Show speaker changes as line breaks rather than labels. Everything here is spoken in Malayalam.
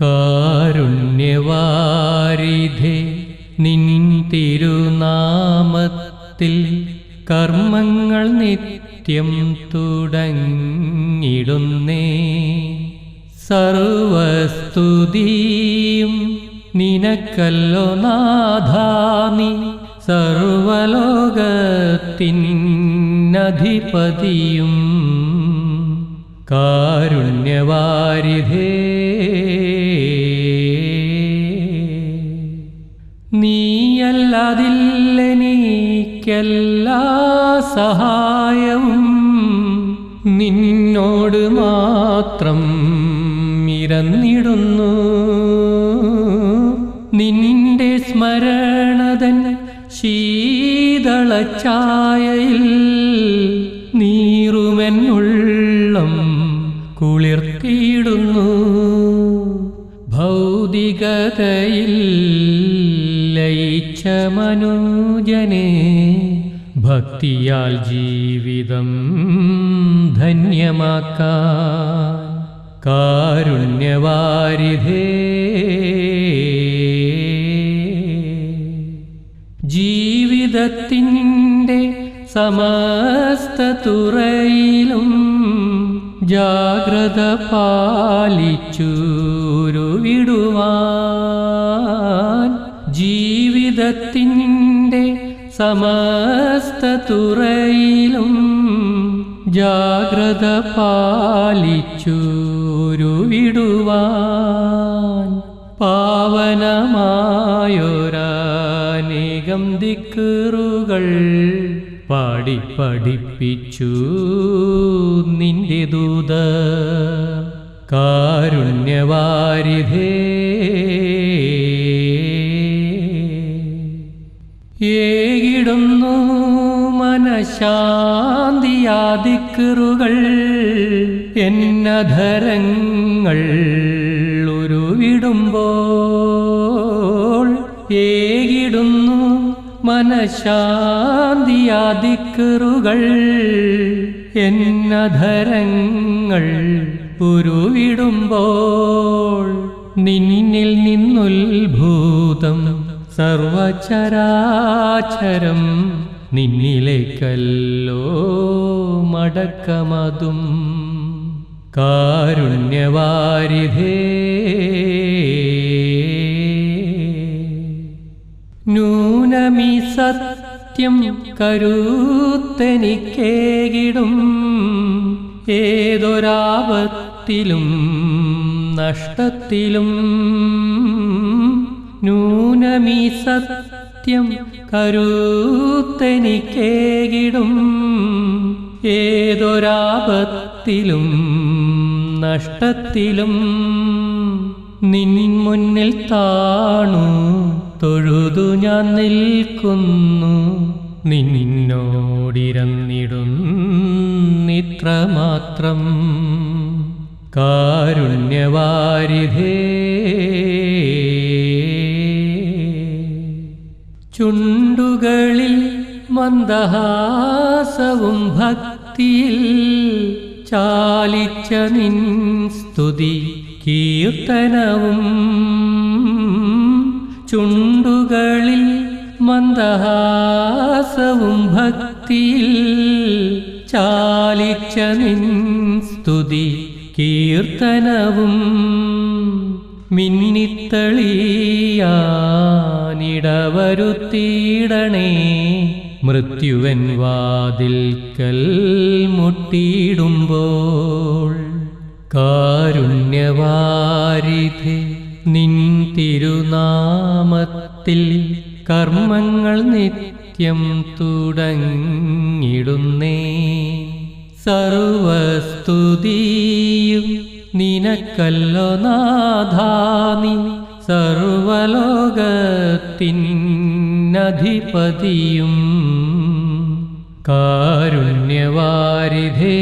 കാരുണ്യവാരിധേ നിൻ തിരുനാമത്തിൽ കർമ്മങ്ങൾ നിത്യം തുടങ്ങിടുന്നേ. സർവസ്തുതിയും നിനക്കല്ലോ നാഥാനി സർവലോകത്തിനധിപതിയും. കാരുണ്യവാരിധേ നീയല്ലതില്ലെനിക്കെല്ലാ സഹായം നിന്നോട് മാത്രം ഇരന്നിടുന്നു നിന്റെ സ്മരണതൻ ശീതളച്ചായയിൽ നീറുമെന്നുള്ളം കുളിർത്തിയിടുന്നു. ഭൗതികതയിൽ ലയിച്ച മനോജനെ ഭക്തിയാൽ ജീവിതം ധന്യമാക്കാൻ. കാരുണ്യവാരിധേ. ജീവിതത്തിന്റെ സമസ്ത തുറയിലും ജാഗ്രത പാലിച്ചൂരുവിടുവാൻ. ജീവിതത്തിന്റെ സമസ്ത തുറയിലും ജാഗ്രത പാലിച്ചുരുവിടുവാൻ പാവനമായൊരാനേകം ദിക്കറുകൾ പാടി പഠിപ്പിച്ചു നിന്റെ ദൂത കാരുണ്യവാരിധേ ഏകിടുന്നു മനശാന്തിയാദിക്കറുകൾ എന്നധരങ്ങൾ ഉരുവിടുമ്പോൾ ഏകിടുന്നു മനശാന്തിയാദിക്കറുകൾ എന്നധരങ്ങൾ ഉരുവിടുമ്പോൾ നിന്നിൽ നിന്നുത്ഭൂതം സർവചരാചരം നിന്നിലേക്കല്ലോ മടക്കമതും. കാരുണ്യവാരിധേ. നൂനമി സത്യം കരുത്തെനിക്കേകിടും. ഏതൊരാപത്തിലും നഷ്ടത്തിലും. നൂനമി സത്യം കരുത്തെനിക്കേകിടും. ഏതൊരാപത്തിലും നഷ്ടത്തിലും നിൻ മുന്നിൽ താണു. തൊഴുതു ഞാൻ നിൽക്കുന്നു. നിന്നോടിരന്നിടുന്നിത്ര മാത്രം. കാരുണ്യവാരിധേ. ചുണ്ടുകളിൽ മന്ദഹാസവും ഭക്തിയിൽ ചാലിച്ച നിൻ സ്തുതി കീർത്തനവും. ചുണ്ടുകളിൽ മന്ദഹാസവും ഭക്തിയിൽ ചാലിച്ച നിൻ സ്തുതി കീർത്തനവും. മിന്നിത്തളിയാനിടവരുത്തിയിടണേ. മൃത്യുവൻ കൽ മുട്ടിയിടുമ്പോൾ കാരുണ്യവാരിധി നിൻ തിരുനാമത്തിൽ കർമ്മങ്ങൾ നിത്യം തുടങ്ങിടുന്നേ. സർവസ്തുതിയും നിനക്കല്ലോ നാഥാനി സർവലോകത്തിനധിപതിയും കാരുണ്യവാരിധേ.